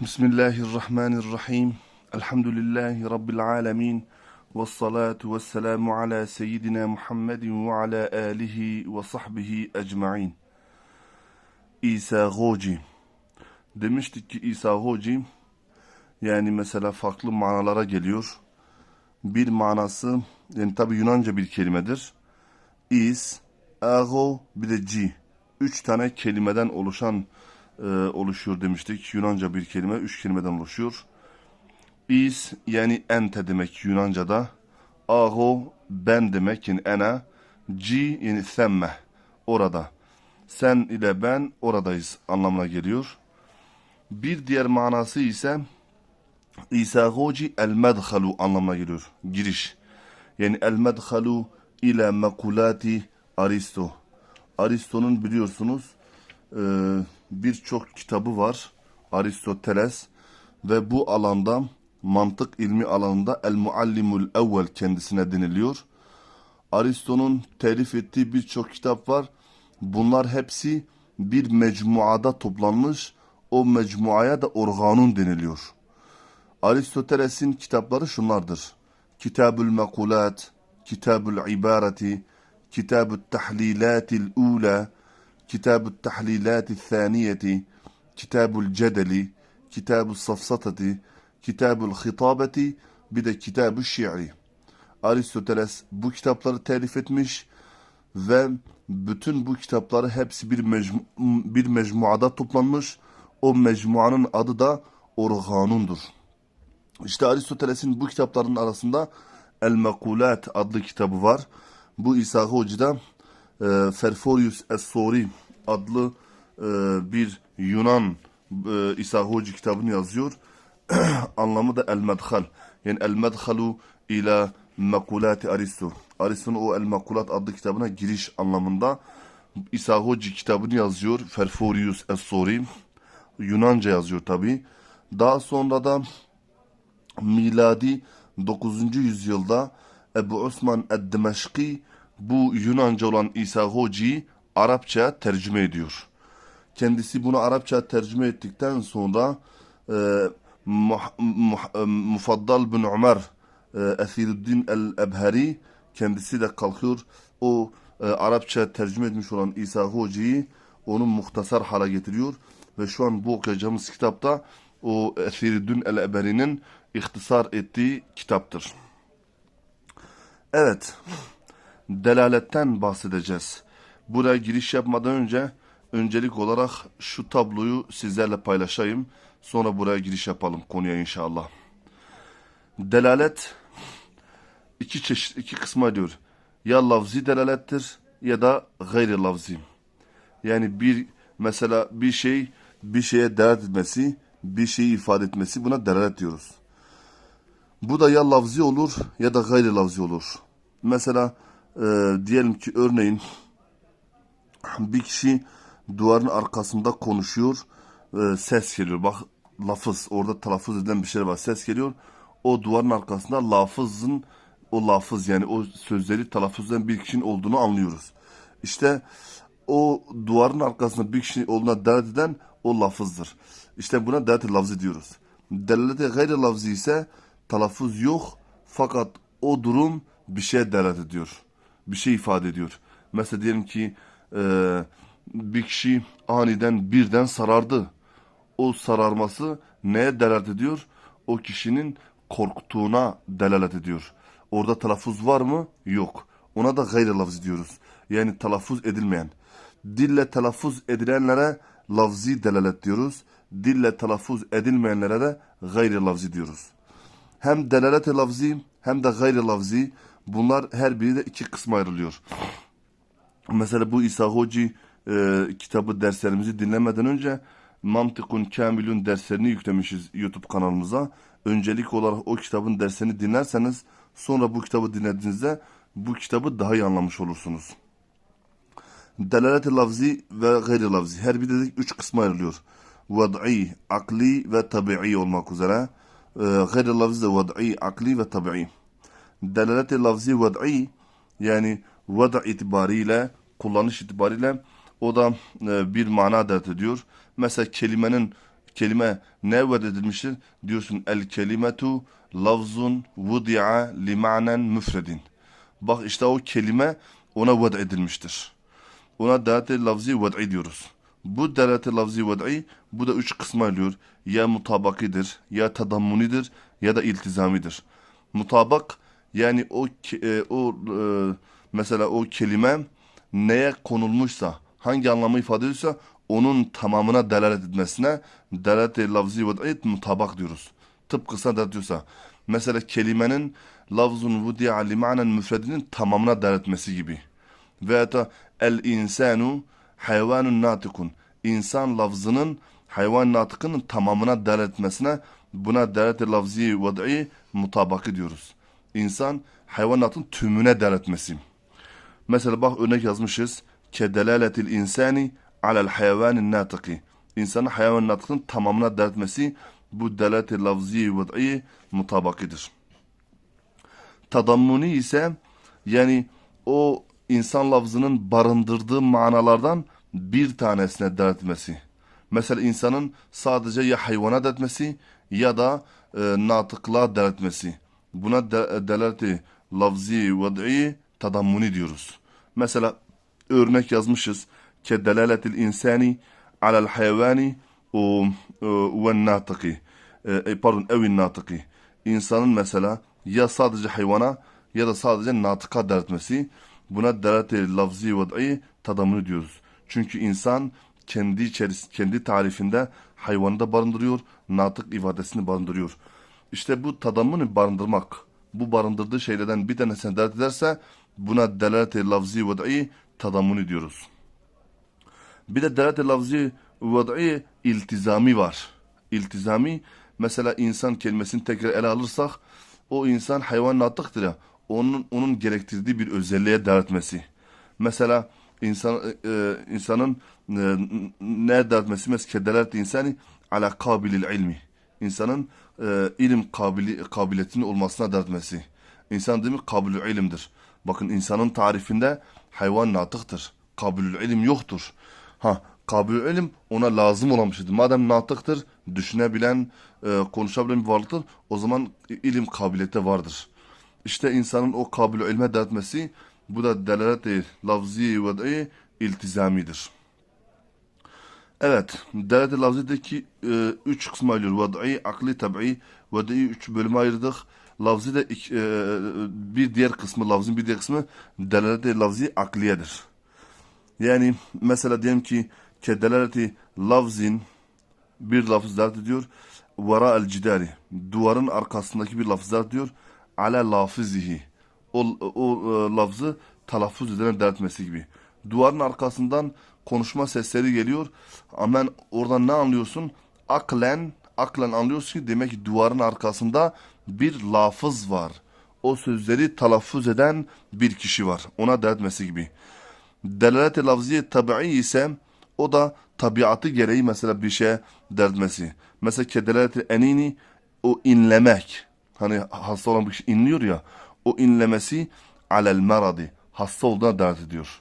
Bismillahirrahmanirrahim. Elhamdülillahi Rabbil alemin. Ve salatu ve selamu ala seyyidina Muhammedin ve ala alihi ve sahbihi ecma'in. İsa Hoci. Demiştik ki İsa Hoci yani mesela farklı manalara geliyor. Bir manası yani tabi Yunanca bir kelimedir. Is, ago bir de ci. Üç tane kelimeden oluşan e, oluşuyor demiştik. Yunanca bir kelime, üç kelimeden oluşuyor. Is yani ente demek Yunanca'da. Ago ben demek yani ena. Ci yani semme orada. Sen ile ben oradayız anlamına geliyor. Bir diğer manası ise İsa Hoci el medhalu anlamına geliyor. Giriş. Yani el medhalu ile mekulati Aristo. Aristo'nun biliyorsunuz e, birçok kitabı var. Aristoteles ve bu alanda mantık ilmi alanında el muallimul evvel kendisine deniliyor. Aristo'nun telif ettiği birçok kitap var. Bunlar hepsi bir mecmuada toplanmış. O mecmuaya da organun deniliyor. Aristoteles'in kitapları şunlardır. Kitabül Mekulat, Kitabül İbareti, Kitabül Tahlilatil Ula, Kitabül Tahlilatil Thaniyeti, Kitabül Cedeli, Kitabül Safsatati, Kitabül Hitabeti, bir de Kitabül Şiiri. Aristoteles bu kitapları telif etmiş ve bütün bu kitapları hepsi bir, mecmu bir mecmuada toplanmış. O mecmuanın adı da Organundur. İşte Aristoteles'in bu kitapların arasında El Mekulat adlı kitabı var. Bu İsa Hoca'da e, Ferforius Es-Sori adlı e, bir Yunan e, İsa Hoca kitabını yazıyor. Anlamı da El Medhal. Yani El Medhalu ila Mekulati Aristo. Aristo'nun o El Mekulat adlı kitabına giriş anlamında İsa Hoca kitabını yazıyor. Ferforius Es-Sori. Yunanca yazıyor tabi. Daha sonra da miladi 9. yüzyılda Ebu Osman Ed-Dimeşki bu Yunanca olan İsa Hoci'yi Arapça tercüme ediyor. Kendisi bunu Arapça tercüme ettikten sonra e, muh, muh, e, Mufaddal bin Ömer e, Esiruddin el-Ebheri kendisi de kalkıyor o e, Arapça tercüme etmiş olan İsa Hoci'yi onun muhtasar hale getiriyor ve şu an bu okuyacağımız kitapta o Esiruddin el-Ebheri'nin ihtisar ettiği kitaptır. Evet, delaletten bahsedeceğiz. Buraya giriş yapmadan önce öncelik olarak şu tabloyu sizlerle paylaşayım. Sonra buraya giriş yapalım konuya inşallah. Delalet iki çeşit, iki kısma diyor. Ya lafzi delalettir ya da gayri lafzi. Yani bir mesela bir şey bir şeye delalet etmesi, bir şeyi ifade etmesi buna delalet diyoruz. Bu da ya lafzi olur ya da gayri lafzi olur. Mesela e, diyelim ki örneğin bir kişi duvarın arkasında konuşuyor, e, ses geliyor. Bak lafız, orada telaffuz edilen bir şey var, ses geliyor. O duvarın arkasında lafızın, o lafız yani o sözleri telaffuz eden bir kişinin olduğunu anlıyoruz. İşte o duvarın arkasında bir kişinin olduğuna delalet eden o lafızdır. İşte buna delalet lafzı diyoruz. Delalete gayri lafzı ise telaffuz yok fakat o durum bir şeye delalet ediyor. Bir şey ifade ediyor. Mesela diyelim ki e, bir kişi aniden birden sarardı. O sararması neye delalet ediyor? O kişinin korktuğuna delalet ediyor. Orada telaffuz var mı? Yok. Ona da gayri lafz diyoruz. Yani telaffuz edilmeyen. Dille telaffuz edilenlere lafzi delalet diyoruz. Dille telaffuz edilmeyenlere de gayri lafzi diyoruz. Hem delalet-i lafzi hem de gayri lafzi bunlar her biri de iki kısma ayrılıyor. Mesela bu İsa Hoci e, kitabı derslerimizi dinlemeden önce Mantıkun Kamilun derslerini yüklemişiz YouTube kanalımıza. Öncelik olarak o kitabın derslerini dinlerseniz sonra bu kitabı dinlediğinizde bu kitabı daha iyi anlamış olursunuz. Delalet-i lafzi ve gayri lafzi her bir dedik üç kısma ayrılıyor. Vad'i, akli ve tabi'i olmak üzere. E, gayri lafzi de vad'i, akli ve tabi'i. Delalet-i lafzi vad'i yani vada itibariyle kullanış itibariyle o da e, bir mana dert ediyor. Mesela kelimenin kelime ne ved edilmiştir? Diyorsun el kelimetu lafzun vudi'a li müfredin. Bak işte o kelime ona ved edilmiştir. Ona delate lafzi ved'i diyoruz. Bu delate lafzi ved'i bu da üç kısma ayrılıyor. Ya mutabakidir, ya tadammunidir ya da iltizamidir. Mutabak yani o e, o e, mesela o kelime neye konulmuşsa, hangi anlamı ifade ediyorsa onun tamamına delalet etmesine delate lafzi ved'i mutabak diyoruz. Tıpkısına delalet ediyorsa. Mesela kelimenin lafzun vudi'a li ma'nen müfredinin tamamına delalet etmesi gibi. Veya da el insanu hayvanun natikun. İnsan lafzının hayvan natıkının tamamına delalet etmesine buna delalet lafzi vad'i mutabakı diyoruz. İnsan hayvan natın tümüne delalet etmesi. Mesela bak örnek yazmışız. Kedelaletil insani alel hayvanin natıki. İnsanın hayvan natıkının tamamına delalet etmesi bu delalet lafzi vad'i mutabakıdır. Tadammuni ise yani o insan lafzının barındırdığı manalardan bir tanesine delalet etmesi. Mesela insanın sadece ya hayvana delalet etmesi ya da e, natıklığa delalet etmesi. Buna de, delaleti lafzi ved'i tadammuni diyoruz. Mesela örnek yazmışız. Kedelaletil insani alel hayvani o ve natıki. E, pardon evin natıki. İnsanın mesela ya sadece hayvana ya da sadece natıka delalet etmesi. Buna delalet lafzi ved'i tadammuni diyoruz. Çünkü insan kendi içeris kendi tarifinde hayvanı da barındırıyor, natık ifadesini barındırıyor. İşte bu tadammuni barındırmak, bu barındırdığı şeylerden bir tanesine delalet ederse buna delalet lafzi ved'i tadammuni diyoruz. Bir de delalet lafzi ved'i iltizami var. İltizami mesela insan kelimesini tekrar ele alırsak o insan hayvan natıktır ya onun onun gerektirdiği bir özelliğe delalet etmesi. Mesela insan e, insanın e, ne delalet etmesi mesela delalet insani ala kabilil ilmi. İnsanın e, ilim kabili, kabiliyetinin olmasına delalet etmesi. İnsan değil mi? Kabilül ilimdir. Bakın insanın tarifinde hayvan natıktır. Kabilül ilim yoktur. Ha kabilül ilim ona lazım olan bir şeydir. Madem natıktır, düşünebilen, e, konuşabilen bir varlıktır, o zaman ilim kabiliyeti vardır. İşte insanın o kabilü ilme dağıtması bu da delalet lafzi ve iltizamidir. Evet, delalet lafzideki e, üç kısma ayrılıyor. Vad'i, akli, tabi. Vad'i üç bölüme ayırdık. Lafzi de iki, e, bir diğer kısmı, lafzın bir diğer kısmı delalet lafzi akliyedir. Yani mesela diyelim ki ke delaleti lafzin bir lafız delalet ediyor. Vara el cidari. Duvarın arkasındaki bir lafız delalet ediyor ala lafizihi. O, o e, lafzı telaffuz edilen delaletmesi gibi. Duvarın arkasından konuşma sesleri geliyor. Ama oradan ne anlıyorsun? Aklen, aklen anlıyorsun ki demek ki duvarın arkasında bir lafız var. O sözleri telaffuz eden bir kişi var. Ona delaletmesi gibi. Delalet-i lafziye tabi'i ise o da tabiatı gereği mesela bir şeye delaletmesi. Mesela kedelalet-i enini o inlemek hani hasta olan bir kişi inliyor ya o inlemesi alel meradi hasta olduğuna dert ediyor.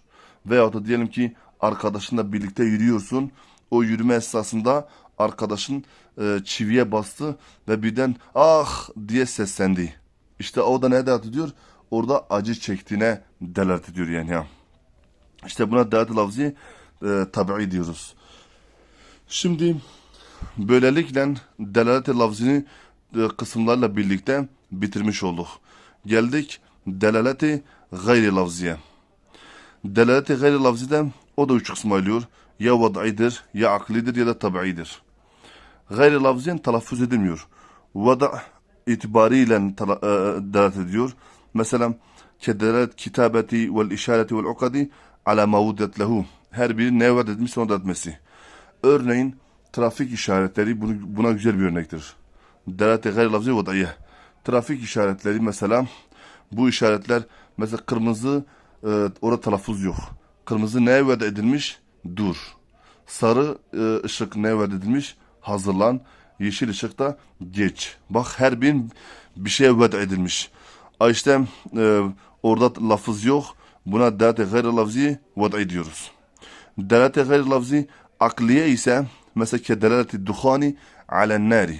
Veyahut da diyelim ki arkadaşınla birlikte yürüyorsun. O yürüme esnasında arkadaşın e, çiviye bastı ve birden ah diye seslendi. İşte o da ne dert ediyor? Orada acı çektiğine delalet ediyor yani ya. İşte buna delalet lafzi e, tabi'i diyoruz. Şimdi böylelikle delalet lafzini e, kısımlarla birlikte bitirmiş olduk. Geldik delaleti gayri lafziye. Delaleti gayri lafzide o da üç kısma ayrılıyor. Ya vad'idir, ya aklidir ya da tabi'idir. Gayri lafziyen telaffuz edilmiyor. Vada itibariyle e, delalet ediyor. Mesela kedelalet kitabeti vel işareti vel ukadi ala maudet lehu. Her biri ne vaat etmiş onu da etmesi. Örneğin trafik işaretleri buna güzel bir örnektir delate gayri lafzi vadaiye. Trafik işaretleri mesela bu işaretler mesela kırmızı e, orada telaffuz yok. Kırmızı neye veda edilmiş? Dur. Sarı e, ışık neye veda edilmiş? Hazırlan. Yeşil ışıkta geç. Bak her bir bir şeye veda edilmiş. A işte e, orada lafız yok. Buna delate gayri lafzi vadai diyoruz. Delate gayri lafzi akliye ise Mesela kedelaleti duhani alen nari.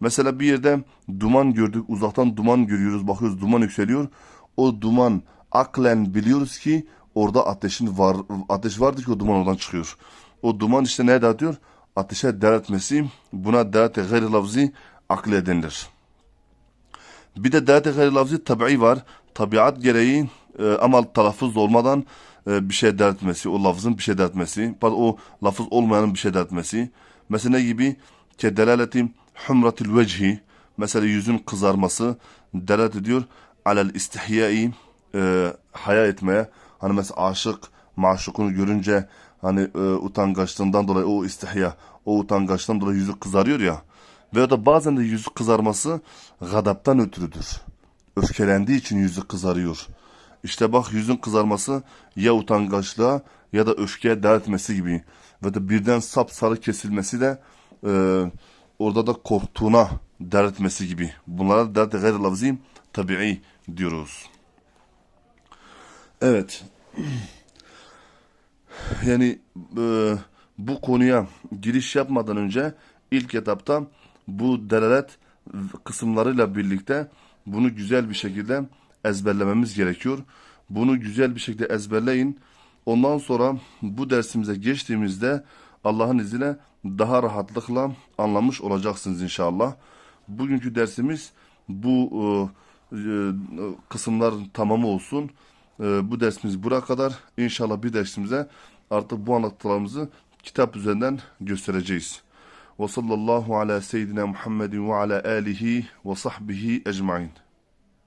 Mesela bir yerde duman gördük, uzaktan duman görüyoruz, bakıyoruz duman yükseliyor. O duman aklen biliyoruz ki orada ateşin var, ateş vardı ki o duman oradan çıkıyor. O duman işte ne dağıtıyor? Ateşe delalet etmesi, buna delalet-i gayri lafzi akle denilir. Bir de delalet-i gayri lafzi tabi'i var. Tabiat gereği e, ama telaffuz olmadan e, bir şey dert etmesi, o lafzın bir şey dert etmesi, pardon, o lafız olmayanın bir şey dert etmesi. Mesela gibi? Ke delaleti humratil vecihi, mesela yüzün kızarması delalet ediyor. Alel istihyai, e, haya etmeye. Hani mesela aşık, maşukunu görünce hani e, utangaçlığından dolayı o istihya, o utangaçlığından dolayı yüzü kızarıyor ya. Ve da bazen de yüzü kızarması gadaptan ötürüdür. Öfkelendiği için yüzü kızarıyor. İşte bak yüzün kızarması ya utangaçlığa ya da öfkeye dert etmesi gibi. Ve de birden sapsarı kesilmesi de e, orada da korktuğuna dert etmesi gibi. Bunlara dert gayri lafzi tabii diyoruz. Evet. Yani e, bu konuya giriş yapmadan önce ilk etapta bu delalet kısımlarıyla birlikte bunu güzel bir şekilde ezberlememiz gerekiyor. Bunu güzel bir şekilde ezberleyin. Ondan sonra bu dersimize geçtiğimizde Allah'ın izniyle daha rahatlıkla anlamış olacaksınız inşallah. Bugünkü dersimiz bu e, e, kısımlar tamamı olsun. E, bu dersimiz buraya kadar. İnşallah bir dersimize artık bu anlattıklarımızı kitap üzerinden göstereceğiz. Ve sallallahu ala seyyidina Muhammedin ve ala alihi ve sahbihi ecmain.